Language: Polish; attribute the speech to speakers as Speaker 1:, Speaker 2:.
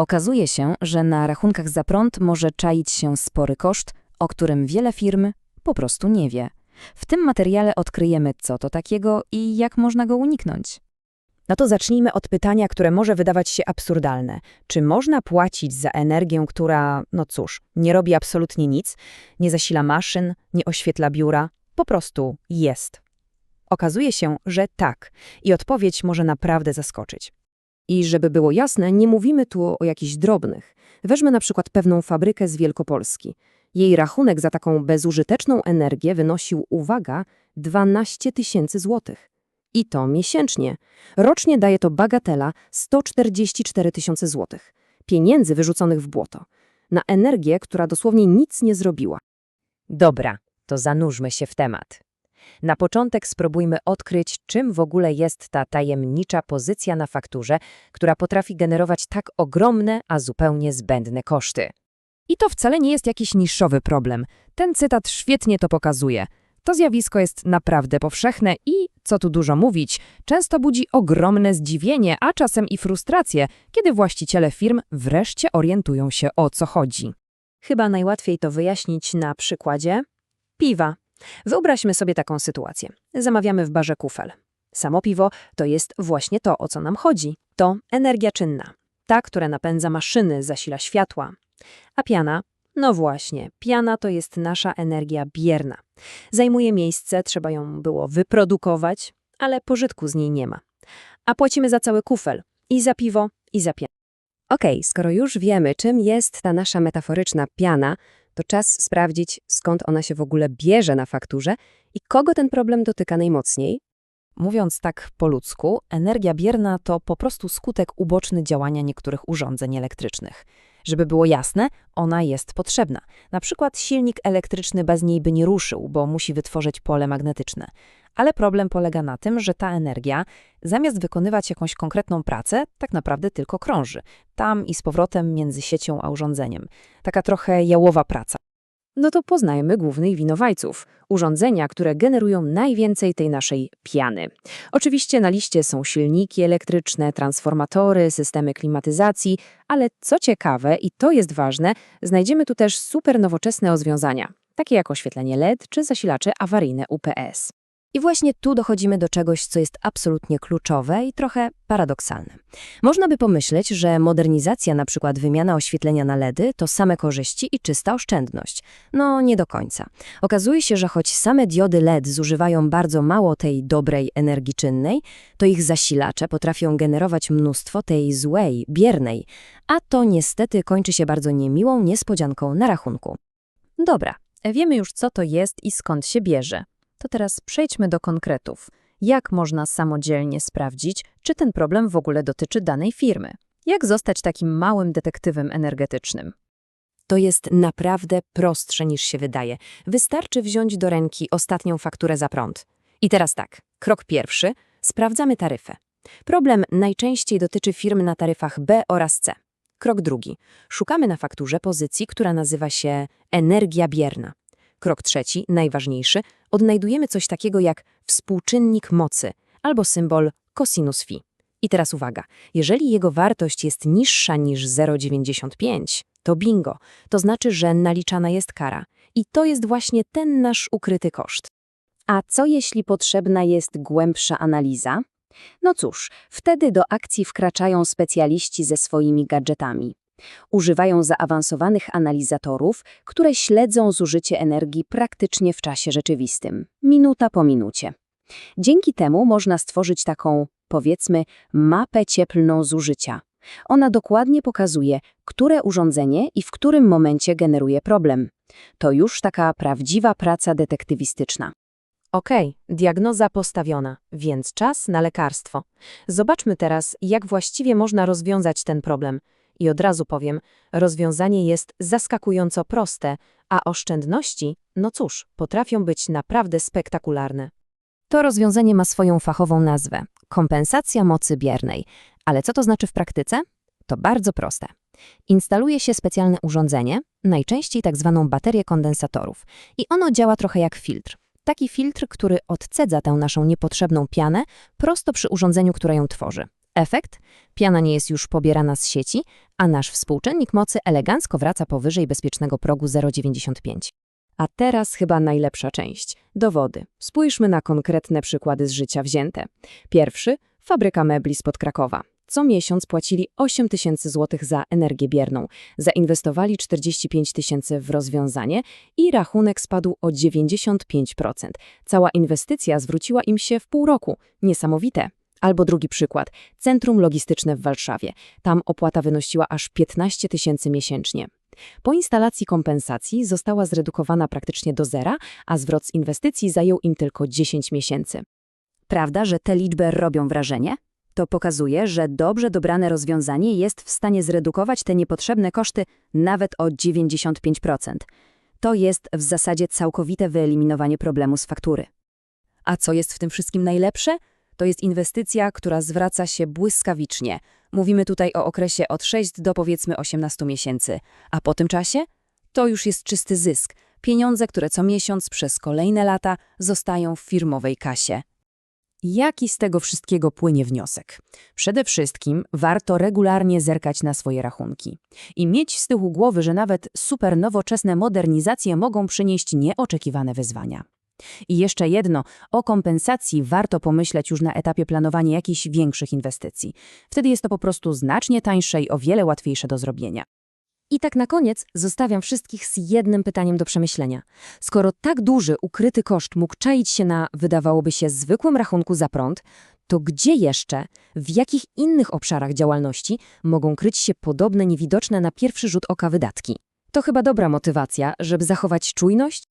Speaker 1: Okazuje się, że na rachunkach za prąd może czaić się spory koszt, o którym wiele firm po prostu nie wie. W tym materiale odkryjemy, co to takiego i jak można go uniknąć.
Speaker 2: No to zacznijmy od pytania, które może wydawać się absurdalne. Czy można płacić za energię, która, no cóż, nie robi absolutnie nic, nie zasila maszyn, nie oświetla biura, po prostu jest? Okazuje się, że tak. I odpowiedź może naprawdę zaskoczyć.
Speaker 3: I żeby było jasne, nie mówimy tu o jakichś drobnych. Weźmy na przykład pewną fabrykę z Wielkopolski. Jej rachunek za taką bezużyteczną energię wynosił, uwaga, 12 tysięcy złotych. I to miesięcznie. Rocznie daje to bagatela 144 tysiące złotych. Pieniędzy wyrzuconych w błoto. Na energię, która dosłownie nic nie zrobiła.
Speaker 2: Dobra, to zanurzmy się w temat. Na początek spróbujmy odkryć, czym w ogóle jest ta tajemnicza pozycja na fakturze, która potrafi generować tak ogromne, a zupełnie zbędne koszty.
Speaker 4: I to wcale nie jest jakiś niszowy problem. Ten cytat świetnie to pokazuje. To zjawisko jest naprawdę powszechne i, co tu dużo mówić, często budzi ogromne zdziwienie, a czasem i frustrację, kiedy właściciele firm wreszcie orientują się o co chodzi.
Speaker 3: Chyba najłatwiej to wyjaśnić na przykładzie piwa. Wyobraźmy sobie taką sytuację. Zamawiamy w barze kufel. Samo piwo to jest właśnie to, o co nam chodzi. To energia czynna. Ta, która napędza maszyny, zasila światła. A piana? No właśnie, piana to jest nasza energia bierna. Zajmuje miejsce, trzeba ją było wyprodukować, ale pożytku z niej nie ma. A płacimy za cały kufel. I za piwo, i za pianę. Okej, skoro już wiemy, czym jest ta nasza metaforyczna piana, to czas sprawdzić, skąd ona się w ogóle bierze na fakturze i kogo ten problem dotyka najmocniej.
Speaker 4: Mówiąc tak po ludzku, energia bierna to po prostu skutek uboczny działania niektórych urządzeń elektrycznych. Żeby było jasne, ona jest potrzebna. Na przykład silnik elektryczny bez niej by nie ruszył, bo musi wytworzyć pole magnetyczne. Ale problem polega na tym, że ta energia, zamiast wykonywać jakąś konkretną pracę, tak naprawdę tylko krąży. Tam i z powrotem między siecią a urządzeniem. Taka trochę jałowa praca.
Speaker 3: No to poznajmy głównych winowajców, urządzenia, które generują najwięcej tej naszej piany. Oczywiście na liście są silniki elektryczne, transformatory, systemy klimatyzacji, ale co ciekawe, i to jest ważne, znajdziemy tu też super nowoczesne rozwiązania, takie jak oświetlenie LED czy zasilacze awaryjne UPS. I właśnie tu dochodzimy do czegoś, co jest absolutnie kluczowe i trochę paradoksalne. Można by pomyśleć, że modernizacja, na przykład wymiana oświetlenia na LEDy, to same korzyści i czysta oszczędność. No, nie do końca. Okazuje się, że choć same diody LED zużywają bardzo mało tej dobrej energii czynnej, to ich zasilacze potrafią generować mnóstwo tej złej, biernej, a to niestety kończy się bardzo niemiłą niespodzianką na rachunku. Dobra, wiemy już co to jest i skąd się bierze. To teraz przejdźmy do konkretów. Jak można samodzielnie sprawdzić, czy ten problem w ogóle dotyczy danej firmy? Jak zostać takim małym detektywem energetycznym? To jest naprawdę prostsze niż się wydaje. Wystarczy wziąć do ręki ostatnią fakturę za prąd. I teraz tak, krok pierwszy, sprawdzamy taryfę. Problem najczęściej dotyczy firm na taryfach B oraz C. Krok drugi, szukamy na fakturze pozycji, która nazywa się energia bierna. Krok trzeci, najważniejszy, odnajdujemy coś takiego jak współczynnik mocy albo symbol cosinus phi. I teraz uwaga, jeżeli jego wartość jest niższa niż 0,95, to bingo, to znaczy, że naliczana jest kara. I to jest właśnie ten nasz ukryty koszt. A co jeśli potrzebna jest głębsza analiza? No cóż, wtedy do akcji wkraczają specjaliści ze swoimi gadżetami. Używają zaawansowanych analizatorów, które śledzą zużycie energii praktycznie w czasie rzeczywistym, minuta po minucie. Dzięki temu można stworzyć taką, powiedzmy, mapę cieplną zużycia. Ona dokładnie pokazuje, które urządzenie i w którym momencie generuje problem. To już taka prawdziwa praca detektywistyczna. Okej, diagnoza postawiona, więc czas na lekarstwo. Zobaczmy teraz, jak właściwie można rozwiązać ten problem. I od razu powiem, rozwiązanie jest zaskakująco proste, a oszczędności, no cóż, potrafią być naprawdę spektakularne. To rozwiązanie ma swoją fachową nazwę kompensacja mocy biernej. Ale co to znaczy w praktyce? To bardzo proste. Instaluje się specjalne urządzenie, najczęściej tak zwaną baterię kondensatorów, i ono działa trochę jak filtr. Taki filtr, który odcedza tę naszą niepotrzebną pianę prosto przy urządzeniu, które ją tworzy.
Speaker 4: Efekt? Piana nie jest już pobierana z sieci, a nasz współczynnik mocy elegancko wraca powyżej bezpiecznego progu 0,95.
Speaker 3: A teraz chyba najlepsza część – dowody. Spójrzmy na konkretne przykłady z życia wzięte. Pierwszy – fabryka mebli spod Krakowa. Co miesiąc płacili 8 tysięcy złotych za energię bierną, zainwestowali 45 tysięcy w rozwiązanie i rachunek spadł o 95%. Cała inwestycja zwróciła im się w pół roku. Niesamowite. Albo drugi przykład – centrum logistyczne w Warszawie. Tam opłata wynosiła aż 15 tysięcy miesięcznie. Po instalacji kompensacji została zredukowana praktycznie do zera, a zwrot z inwestycji zajął im tylko 10 miesięcy.
Speaker 1: Prawda, że te liczby robią wrażenie? To pokazuje, że dobrze dobrane rozwiązanie jest w stanie zredukować te niepotrzebne koszty nawet o 95%. To jest w zasadzie całkowite wyeliminowanie problemu z faktury. A co jest w tym wszystkim najlepsze? To jest inwestycja, która zwraca się błyskawicznie. Mówimy tutaj o okresie od 6 do powiedzmy 18 miesięcy. A po tym czasie? To już jest czysty zysk. Pieniądze, które co miesiąc przez kolejne lata zostają w firmowej kasie.
Speaker 4: Jaki z tego wszystkiego płynie wniosek? Przede wszystkim warto regularnie zerkać na swoje rachunki i mieć z tyłu głowy, że nawet super nowoczesne modernizacje mogą przynieść nieoczekiwane wyzwania. I jeszcze jedno, o kompensacji warto pomyśleć już na etapie planowania jakichś większych inwestycji. Wtedy jest to po prostu znacznie tańsze i o wiele łatwiejsze do zrobienia.
Speaker 1: I tak na koniec zostawiam wszystkich z jednym pytaniem do przemyślenia. Skoro tak duży, ukryty koszt mógł czaić się na, wydawałoby się, zwykłym rachunku za prąd, to gdzie jeszcze, w jakich innych obszarach działalności mogą kryć się podobne niewidoczne na pierwszy rzut oka wydatki? To chyba dobra motywacja, żeby zachować czujność